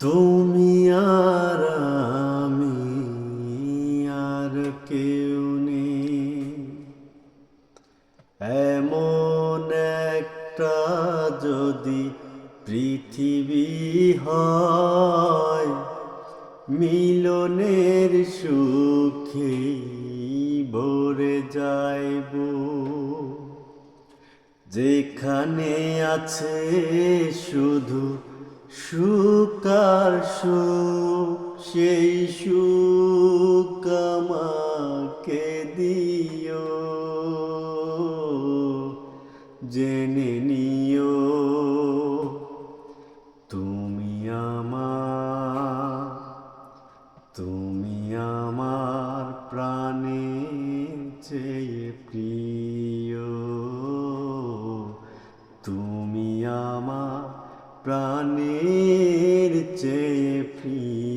তুমি আর আমি আর কেউ নেই। এমন একটা যদি পৃথিবী হয়, মিলনের সুখে ভরে যাইব। যেখানে আছে শুধু আর সুখ, সেই সুখ আমাকে দিও। জেনে নিও, তুমি তুমি আমার প্রাণের চেয়ে প্রিয়। তুমি আমার প্রাণের চেয়ে প্রিয়।